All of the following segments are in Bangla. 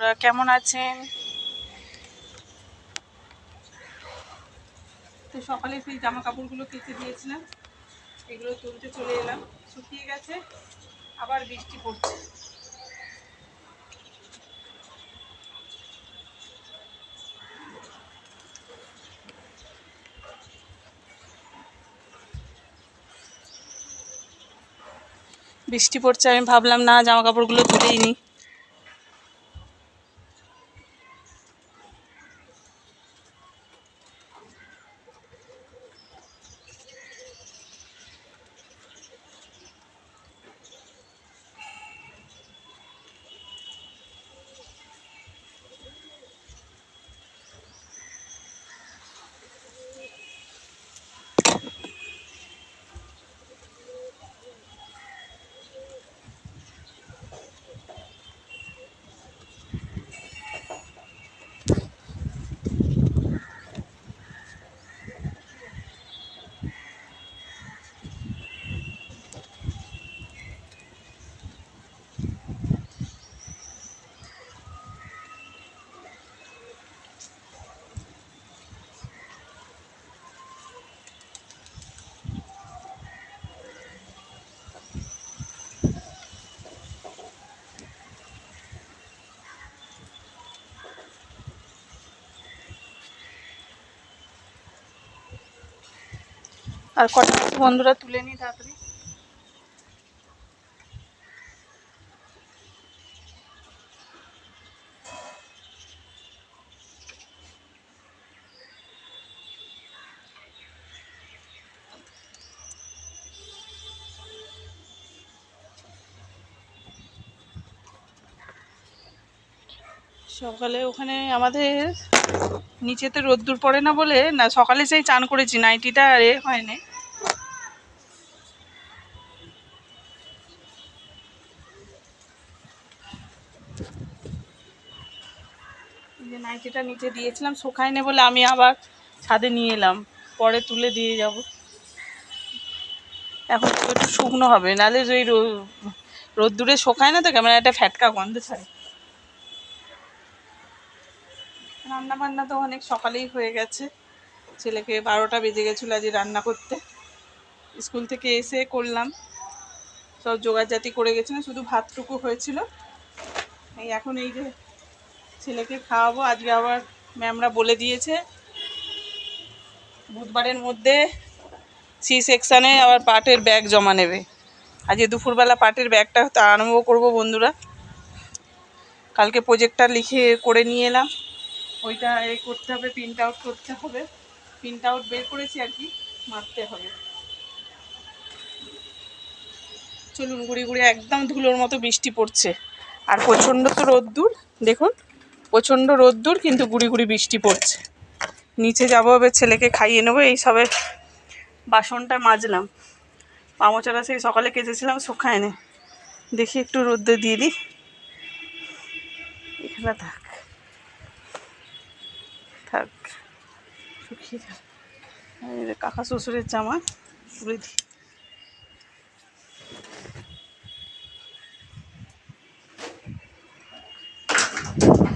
বন্ধুরা, কেমন আছেন? তো সকালে সেই জামা কাপড়গুলো কেচে দিয়েছিলাম, এগুলো তুলতে চলে এলাম, শুকিয়ে গেছে, আবার বৃষ্টি পড়ছে। বৃষ্টি পড়ছে, আমি ভাবলাম না জামা কাপড়গুলো তুলেই নি। আর কটা বন্ধুরা তুলে নি তাড়াতাড়ি। সকালে ওখানে আমাদের নিচেতে রোদ্দুর পড়ে না বলে না, সকালে সেই চান করেছি, নাইটিটা আর হয়নি। যে নাইটিটা নিচে দিয়েছিলাম শুকায়নি বলে আমি আবার ছাদে নিয়ে এলাম। পরে তুলে দিয়ে যাব। এখন একটু শুকনো হবে, নাহলে ওই রোদ্দুরে শোকায় না তো কেমন? একটা ফ্যাটকা গন্ধ ছাড়ে। রান্না বান্না তো অনেক সকালেই হয়ে গেছে। ছেলেকে বারোটা বেজে গেছিল আজ রান্না করতে। স্কুল থেকে এসে করলাম। সব জোগাড়জাতি করে গেছিলাম শুধু ভাতটুকু হয়েছিল। এই এখন এই যে ছেলেকে খাওয়াবো। আজকে আবার ম্যামরা বলে দিয়েছে। বুধবারের মধ্যে সি সেকশানে আবার পাটের ব্যাগ জমা নেবে। আজকে দুপুরবেলা পাটের ব্যাগটা হয়তো আরম্ভ করব বন্ধুরা। কালকে প্রজেক্টটা লিখে করে নিয়ে এলাম। ওইটা এ করতে হবে প্রিন্ট আউট করতে হবে। প্রিন্ট আউট বের করেছি আর কি, মারতে হবে। চলুন গুড়ি গুড়ি একদম ধুলোর মতো বৃষ্টি পড়ছে। আর প্রচণ্ড তো রোদ্দুর, দেখুন। প্রচণ্ড রোদ্দুর, কিন্তু গুড়ি গুড়ি বৃষ্টি পড়ছে। নিচে যাব এবার ছেলেকে খাইয়ে নেব, এই সবে বাসনটা মাজলাম। পামোচারা সেই সকালে কেচেছিলাম শুকায় নে। দেখি একটু রোদ্দে দিয়ে দিই। এখানে থাক। থাক। শুকিয়ে থাক কাকা শ্বশুরের জামা, তুলে দিই। তো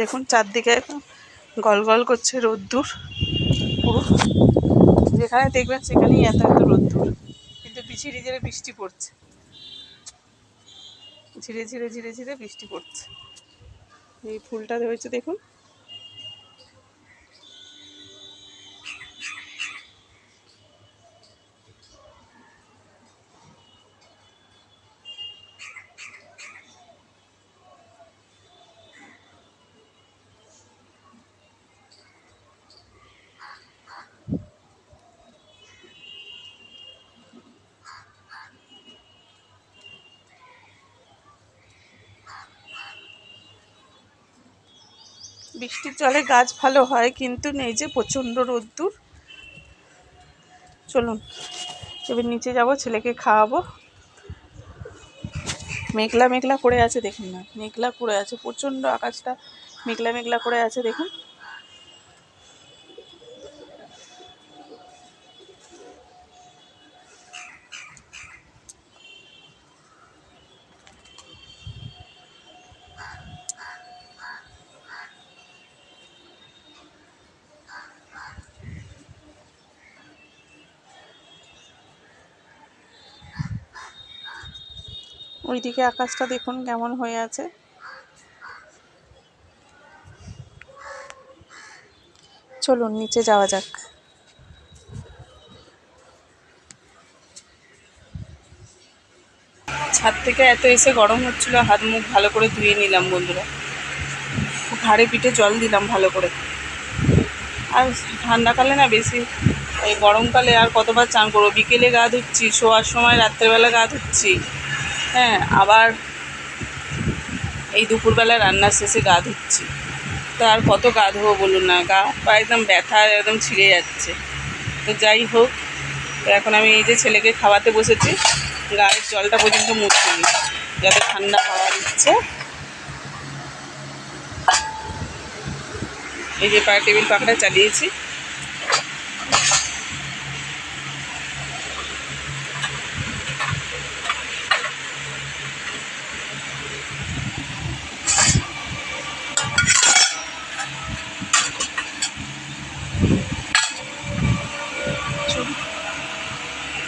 দেখুন, চারদিকে গল গল করছে রোদ্দুর যেখানে দেখবেন সেখানেই এত এত রোদ্দুর। কিন্তু ঝিরে ঝিরে বৃষ্টি পড়ছে। ঝিরে ঝিরে ঝিরে ঝিরে বৃষ্টি পড়ছে। এই ফুলটা রয়েছে দেখুন। বৃষ্টির জলে গাছ ভালো হয়, কিন্তু নেই যে প্রচণ্ড রোদ্দুর। চলুন, এবার নিচে যাব, ছেলেকে খাওয়াবো। মেঘলা মেঘলা করে আছে, দেখুন না, মেঘলা করে আছে, প্রচণ্ড আকাশটা মেঘলা মেঘলা করে আছে, দেখুন। ওইদিকে আকাশটা দেখুন কেমন হয়ে আছে। চলুন, নিচে যাওয়া যাক। ছাদ থেকে এত এসে গরম হচ্ছিল, হাত মুখ ভালো করে ধুয়ে নিলাম বন্ধুরা। ঘাড়ে পিঠে জল দিলাম ভালো করে। আর ঠান্ডাকালে না বেশি, এই গরমকালে আর কতবার চান করব? বিকেলে গা ধুচ্ছি, শোয়ার সময় রাত্রেবেলা গা ধুচ্ছি। হ্যাঁ আবার এই দুপুরবেলা রান্নার শেষে গা ধুচ্ছি। তো আর কত গা ধোবো বলুন না, গা পা একদম ব্যথা একদম ছিঁড়ে যাচ্ছে। তো যাই হোক এখন আমি এই যে ছেলেকে খাওয়াতে বসেছি গায়ের জলটা পর্যন্ত মুছিনি যাতে ঠান্ডা হাওয়া দিচ্ছে। এই যে পা টেবিল পাখটা চালিয়েছি।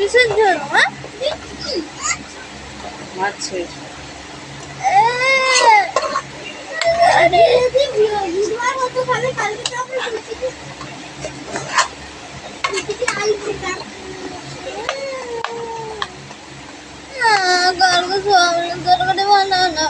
কিসের জন্য মাছের হতো তাহলে কালকে তো আমরা ছুটি ছুটি আইছি না কালকে সোমবার তরকারি বানাও না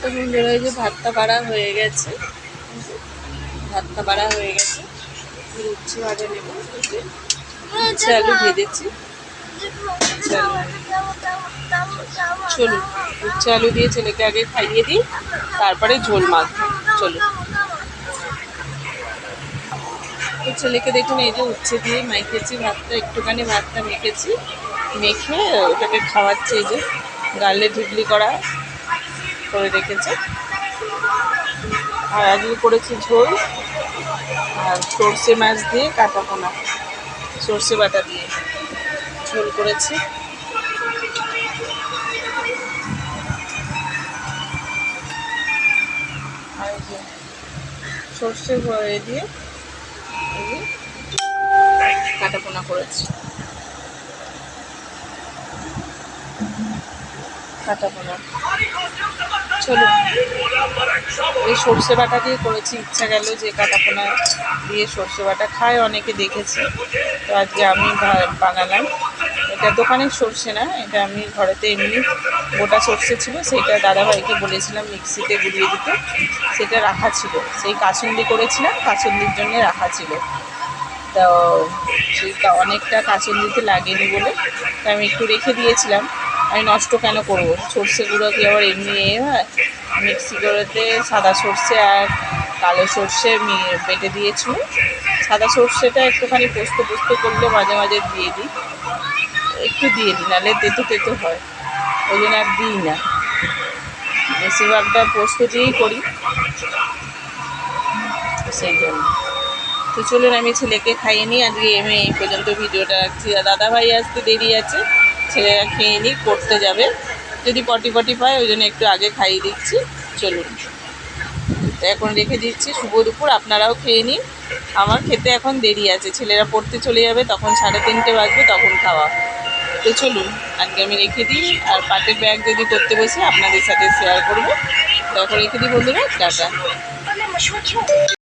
তো বন্ধুরা যে ভাতটা বাড়া হয়ে গেছে। ভাতটা বাড়া হয়ে গেছে। উচ্ছে ভাজা নেব। উচ্ছে আলু ভেজেছি। চলুন, উচ্ছে আলু দিয়ে ছেলেকে আগে খাইয়ে দিই, তারপরে ঝোল মাছ চলুন। তো ছেলেকে দেখুন, এই যে উচ্ছে দিয়ে মেখেছি ভাতটা, একটুখানি ভাতটা মেখেছি। মেখে ওটাকে খাওয়াচ্ছে, এই যে গালে ঢিবলি করা করে রেখেছে। আর আজকে করেছি ঝোল আর সর্ষে মাছ দিয়ে কাটা পোনা, সর্ষে বাটা দিয়ে ঝোল করেছি। সর্ষে দিয়ে যে করেছি। এই সর্ষে বাটা দিয়ে করেছি। ইচ্ছা গেল যে কাটাপোনা দিয়ে সর্ষে বাটা। খায় অনেকে দেখেছি। তো আজকে আমি বানালাম। এটা দোকানের সর্ষে না, এটা আমি ঘরেতে এমনি গোটা সর্ষে ছিল, সেইটা দাদাভাইকে বলেছিলাম মিক্সিতে গুলিয়ে দিতে, সেটা রাখা ছিল। সেই কাসুন্দি করেছিলাম কাসুন্দির জন্য রাখা ছিল। তো সেটা অনেকটা কাসুন্দিতে লাগেনি বলে তো আমি একটু রেখে দিয়েছিলাম। আমি নষ্ট কেন করব? সর্ষে গুঁড়ো কি আবার এমনি এ হয়? মিক্সি করেতে সাদা সর্ষে আর কালো সর্ষে বেটে দিয়েছি সাদা সর্ষেটা একটুখানি পোস্ত পোস্ত করলে মাঝে মাঝে দিয়ে দিই। একটু দিয়ে দিই, নাহলে তেতো তেতো হয়। ওই জন্য আর দিই না। বেশিরভাগটা পোস্ত দিয়েই করি। সেই জন্য। তো চলুন, আমি ছেলেকে খাইয়ে নিই। আজকে আমি এই পর্যন্ত ভিডিওটা রাখছি। আর দাদা ভাই আসতে দেরি আছে। ছেলেরা খেয়ে নিই করতে যাবে। যদি পটি পটি পায়, ওই জন্য একটু আগে খাইয়ে দিচ্ছি। চলুন। তো এখন রেখে দিচ্ছি শুভ দুপুর। আপনারাও খেয়ে নিন। আমার খেতে এখন দেরি আছে। ছেলেরা পড়তে চলে যাবে, তখন সাড়ে তিনটে বাজবে, তখন খাওয়া তো চলুন, আজকে আমি রেখে দিই, আর পাটের ব্যাগ যদি করতে বসি, আপনাদের সাথে শেয়ার করব। তখন রেখে দিই বন্ধুরা, টাটা।